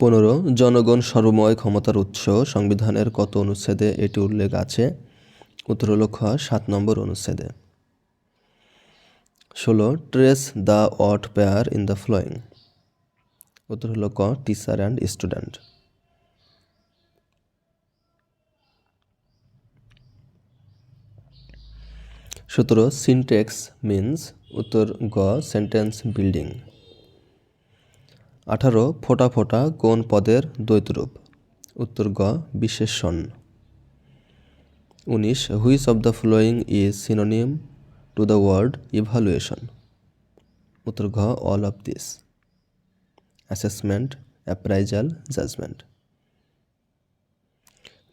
পনেরো, জনগণ সর্বময় ক্ষমতার উৎস, সংবিধানের কত অনুচ্ছেদে এটি উল্লেখ আছে? উত্তর খ সাত নম্বর অনুচ্ছেদে। ষোলো trace the odd pair in the following উত্তর হল ক টিচার অ্যান্ড স্টুডেন্ট সতেরো সিনটেক্স মিন্স উত্তর গ সেন্টেন্স বিল্ডিং আঠারো ফোটা ফোটা কোন পদের দ্বৈতরূপ। উত্তর গ, বিশেষণ। উনিশ, which of the following is synonym to the word evaluation. উত্তর ঘ, all of this. Assessment, appraisal, judgement.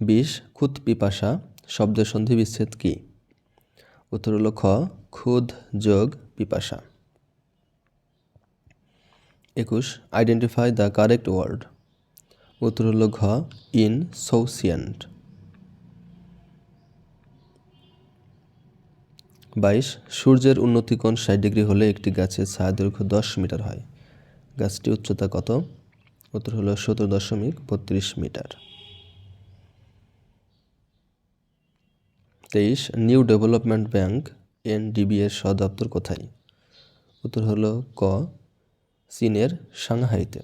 বিশ, খুদ পিপাসা শব্দের সন্ধি বিচ্ছেদ কী? উত্তর হলো খ, খুদ যোগ পিপাসা। একুশ আইডেন্টিফাই দ্য কারেক্ট ওয়ার্ড উত্তর হল ঘ ইন সৌসিয়েন্ট বাইশ, সূর্যের উন্নতিকোণ ষাট ডিগ্রি হলে একটি গাছের ছায়া দৈর্ঘ্য দশ মিটার হয়। গাছটি উচ্চতা কত? উত্তর হলো সতেরো দশমিক বত্রিশ মিটার। তেইশ নিউ ডেভেলপমেন্ট ব্যাংক এনডিবি এর সদপ্তর কোথায়? উত্তর হলো ক চীনের সাংহাইতে।